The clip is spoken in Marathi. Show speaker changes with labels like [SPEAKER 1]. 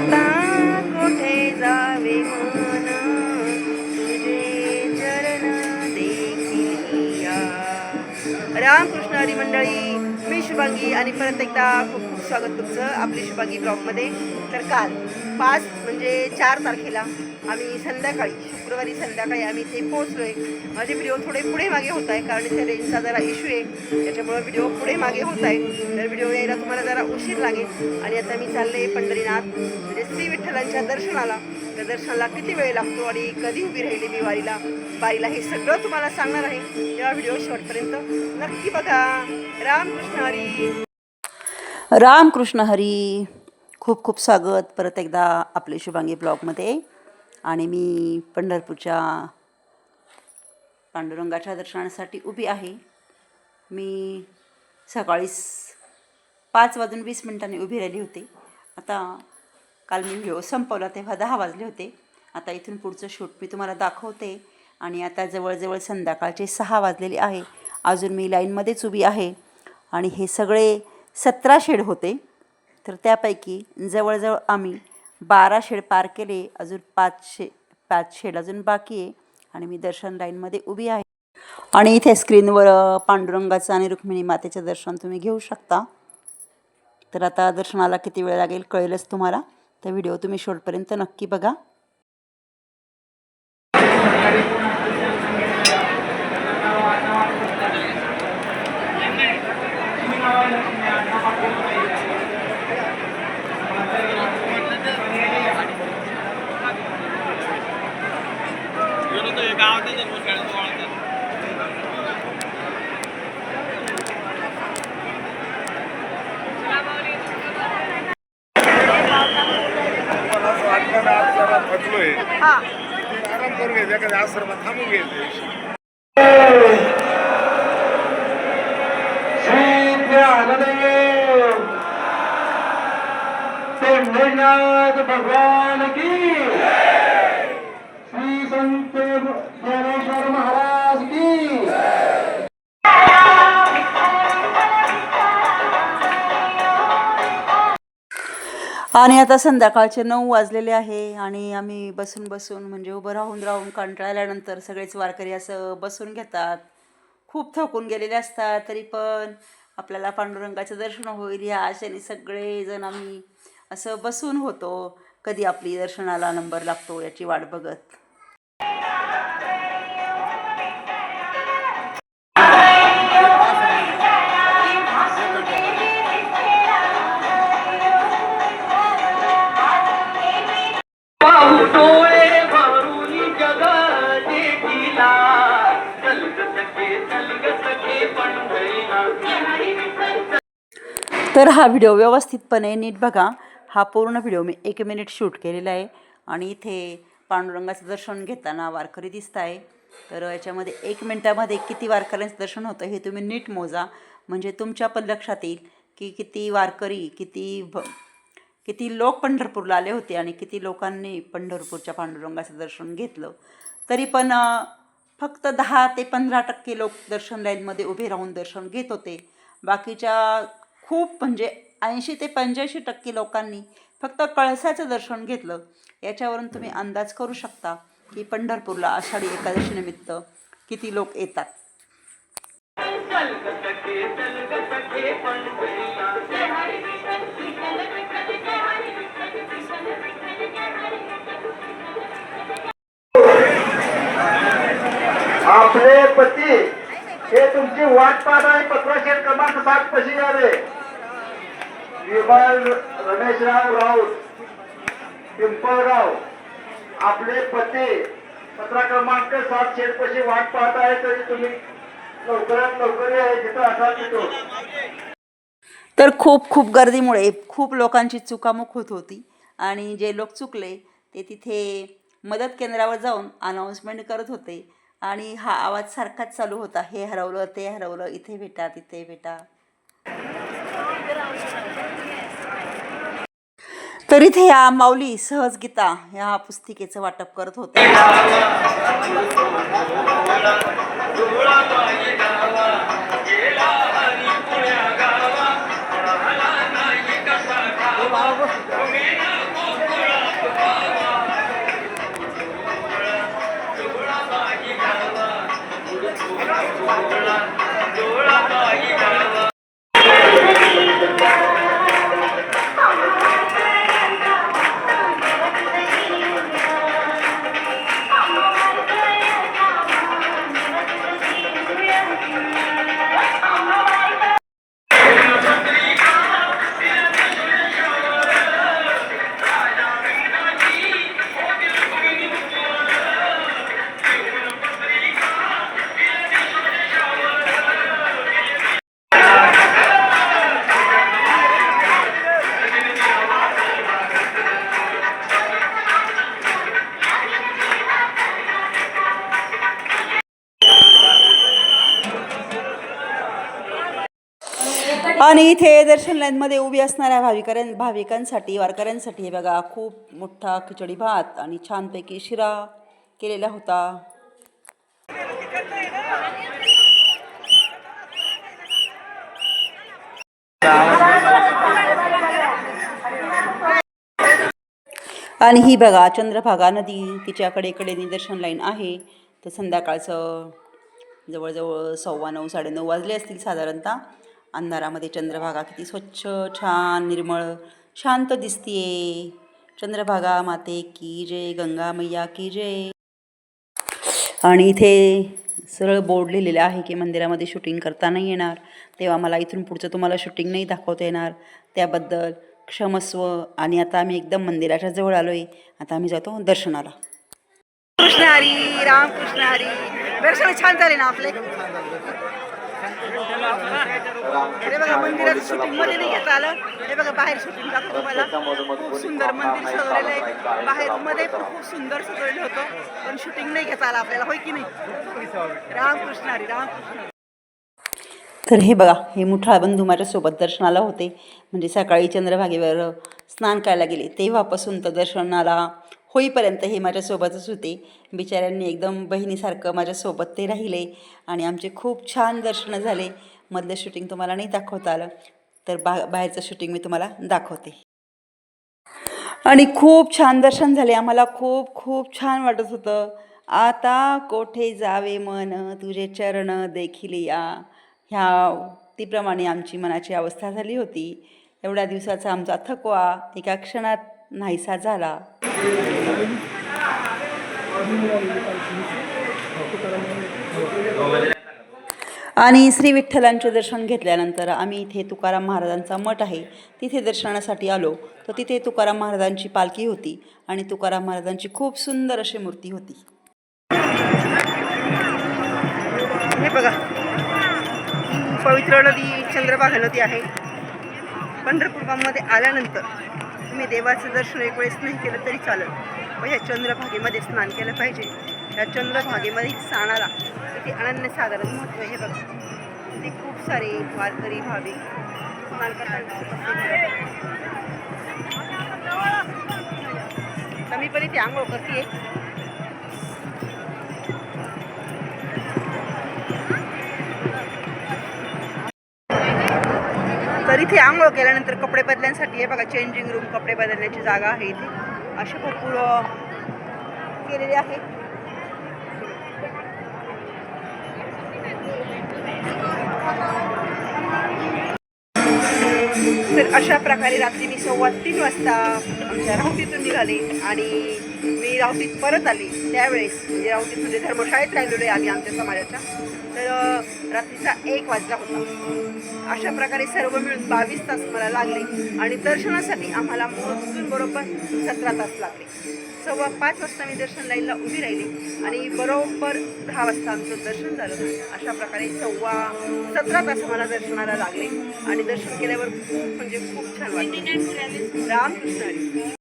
[SPEAKER 1] आता कुठे जावे मन तुझे चरण देखील रामकृष्ण हरी मंडळी मी शुभांगी आणि परत एकदा खूप खूप स्वागत तुमचं आपली शुभांगी ब्लॉगमध्ये. तर काल पाच म्हणजे चार तारखेला आम्ही संध्याकाळी शुक्रवारी संध्याकाळी आम्ही इथे पोहोचलो आहे माझे व्हिडिओ थोडे पुढे मागे होत आहे कारण इथे रेंजचा जरा इश्यू आहे. त्याच्यामुळे व्हिडिओ पुढे मागे होत आहे तर व्हिडिओ यायला तुम्हाला जरा उशीर लागेल. आणि आता मी चालले पंढरीनाथ. म्हणजे श्री विठ्ठलांच्या दर्शनाला. त्या दर्शनाला किती वेळ लागतो आणि कधी उभी राहिली मी वारीला? वारीला हे सगळं तुम्हाला सांगणार आहे. तेव्हा व्हिडिओ शॉर्टपर्यंत नक्की बघा. रामकृष्ण हरी. रामकृष्ण हरी. खूप खूप स्वागत परत एकदा आपले शुभांगी ब्लॉगमध्ये. आणि मी पंढरपूरच्या पांडुरंगाच्या दर्शनासाठी उभी आहे. मी सकाळी पाच वाजून वीस मिनिटांनी उभी राहिली होती. आता काल मी व्हिडिओ संपवला तेव्हा दहा वाजले होते. आता इथून पुढचं शूट मी तुम्हाला दाखवते. आणि आता जवळजवळ संध्याकाळचे सहा वाजलेले आहे. अजून मी लाईनमध्येच उभी आहे. आणि हे सगळे सतरा शेड होते. तर त्यापैकी जवळजवळ आम्ही बारा शेड पार केले अजून पाच शे पाच शेड अजून बाकी आहे आणि मी दर्शन लाईनमध्ये उभी आहे. आणि इथे स्क्रीनवर पांडुरंगाचं आणि रुक्मिणी मातेचं दर्शन तुम्ही घेऊ शकता. तर आता दर्शनाला किती वेळ लागेल कळेलच तुम्हाला. तर व्हिडिओ तुम्ही शेवटपर्यंत नक्की बघा
[SPEAKER 2] असं वाटलं ना आज जरा थकलोय
[SPEAKER 1] हां
[SPEAKER 2] आराम करून घ्यायचा एखाद्या आश्रमात थांबून घ्यायचं
[SPEAKER 3] भगवान की श्री संत
[SPEAKER 1] आणि आता संध्याकाळचे नऊ वाजलेले आहे आणि आम्ही बसून बसून म्हणजे उभं राहून राहून कंटाळल्यानंतर सगळेच वारकरी असं बसून घेतात. खूप थकून गेलेले असतात तरी पण आपल्याला पांडुरंगाचं दर्शन होईल या आशेने सगळेजण आम्ही असं बसून होतो. कधी आपली दर्शनाला नंबर लागतो याची वाट बघत.
[SPEAKER 3] डोळे भरून जग देखिला चलग सखे चलग सखे
[SPEAKER 1] तर हा व्हिडिओ व्यवस्थितपणे नीट बघा. हा पूर्ण व्हिडिओ मी एक मिनिट शूट केलेला आहे. आणि इथे पांडुरंगाचं दर्शन घेताना वारकरी दिसत आहे तर याच्यामध्ये एक मिनटामध्ये किती वारकऱ्यांचं दर्शन होतं हे तुम्ही नीट मोजा. म्हणजे तुमच्या पण लक्षात येईल की किती वारकरी किती भ किती लोक पंढरपूरला आले होते आणि किती लोकांनी पंढरपूरच्या पांडुरंगाचं दर्शन घेतलं. तरी पण फक्त दहा ते पंधरा टक्के लोक दर्शन लाईनमध्ये उभे राहून दर्शन घेत होते. बाकीच्या खूप म्हणजे ऐंशी ते पंच्याऐंशी टक्के लोकांनी फक्त कळसाचं दर्शन घेतलं. याच्यावरून तुम्ही अंदाज करू शकता की पंढरपूरला आषाढी एकादशीनिमित्त किती लोक येतात.
[SPEAKER 3] आपले पती हे तुमची वाट पाहत आहे. पत्राशेर क्रमांक सात पशी आले. विमल रमेशराव राऊत पिंपळराव आपले पती पत्रा क्रमांक सात शेरपशी वाट पाहत आहे. तरी तुम्ही लवकरात लवकर या जिथं असाल तिथं.
[SPEAKER 1] तर खूप खूप गर्दीमुळे खूप लोकांची चुकामुक होत होती. आणि जे लोक चुकले ते तिथे मदत केंद्रावर जाऊन अनाऊन्समेंट करत होते. आणि हा आवाज सारखाच चालू होता. हे हरवलं ते हरवलं इथे भेटा तिथे भेटा. तर इथे या माऊली सहज गीता ह्या पुस्तिकेचं वाटप करत होते.
[SPEAKER 3] தோழமாகி வாழ்வாய்
[SPEAKER 1] आणि इथे दर्शन लाईनमध्ये उभी असणाऱ्या भाविकां भाविकांसाठी वारकऱ्यांसाठी हे बघा खूप मोठा खिचडी भात आणि छानपैकी शिरा केलेला होता. आणि ही बघा चंद्रभागा नदी तिच्याकडे कडे निदर्शन लाईन आहे. तर संध्याकाळचं जवळजवळ सव्वा नऊ साडेनऊ वाजले असतील साधारणतः. अंधारामध्ये चंद्रभागा किती स्वच्छ छान निर्मळ शांत दिसतीये. चंद्रभागा माते की जय गंगा मैया की जय. आणि इथे सरळ बोर्ड लिहिलेलं आहे की मंदिरामध्ये शूटिंग करता नाही येणार. तेव्हा मला इथून पुढचं तुम्हाला शूटिंग नाही दाखवता येणार. त्याबद्दल क्षमस्व आणि आता आम्ही एकदम मंदिराच्या जवळ आलो आहे आता आम्ही जातो दर्शनाला. कृष्ण हरी रामकृष्ण हरी. दर्शन छान झाले ना आपले? हे बघा मंदिराचं शूटिंगमध्ये नाही घेता आलं. हे बघा बाहेर शूटिंग दाखवतो तुम्हाला. खूप सुंदर मंदिर सजवलेलं आहे. बाहेर मध्ये पण खूप सुंदर सजवलेलं होतं. पण शूटिंग नाही घेता आलं आपल्याला. होय की नाही? रामकृष्ण हरी रामकृष्ण तर हे बघा हे मुठाळ बंधू माझ्यासोबत दर्शनाला होते. म्हणजे सकाळी चंद्रभागेवर स्नान करायला गेले. तेव्हापासून तर दर्शनाला होईपर्यंत हे माझ्यासोबतच होते. बिचाऱ्यांनी एकदम बहिणीसारखं माझ्यासोबत ते राहिले आणि आमचे खूप छान दर्शनं झाले. मधलं शूटिंग तुम्हाला नाही दाखवता आलं तर बा बाहेरचं शूटिंग मी तुम्हाला दाखवते. आणि खूप छान दर्शन झाले. आम्हाला खूप खूप छान वाटत होतं. आता कोठे जावे मन तुझे चरण देखील या. ह्या तीप्रमाणे आमची मनाची अवस्था झाली होती. एवढ्या दिवसाचा आमचा थकवा एका क्षणात नाहीसा झाला. आणि श्री विठ्ठलांचे दर्शन घेतल्यानंतर आम्ही इथे तुकाराम महाराजांचा मठ आहे. तिथे दर्शनासाठी आलो. तर तिथे तुकाराम महाराजांची पालखी होती आणि तुकाराम महाराजांची खूप सुंदर अशी मूर्ती होती. हे बघा. पवित्र नदी चंद्रभागा नदी आहे. पंढरपूरमध्ये आल्यानंतर तुम्ही देवाचं दर्शन एक वेळेस नाही केलं तरी चालेल. पण ह्या चंद्रभागेमध्ये स्नान केलं पाहिजे. ह्या चंद्रभागेमध्ये स्नानाला किती अनन्यसाधारण महत्त्व हे बघा. ते खूप सारे वारकरी भाविक स्नान करतात. तर मी पण इथे आंघोळ करते तर इथे आंघोळ केल्यानंतर कपडे बदलण्यासाठी हे बघा चेंजिंग रूम कपडे बदलण्याची जागा आहे इथे. असे भरपूर केलेले आहे. तर अशा प्रकारे रात्री मी सव्वा तीन वाजता आमच्या राहुटीतून निघाले आणि मी परत आली त्यावेळेस. म्हणजे राहुटीत म्हणजे धर्मशाळेत राहिलेलो आहे आम्ही आमच्या समाजाच्या. तर रात्रीचा एक वाजला होता अशा प्रकारे सर्व मिळून बावीस तास मला लागले आणि दर्शनासाठी आम्हाला मोजून बरोबर सतरा तास लागले. सव्वा पाच वाजता मी दर्शन लाईनला उभी राहिली आणि बरोबर दहा वाजता आमचं दर्शन झालं. अशा प्रकारे सव्वा सतरा तास मला दर्शनाला लागले आणि दर्शन केल्यावर खूप म्हणजे खूप छान वाटलं. रामकृष्ण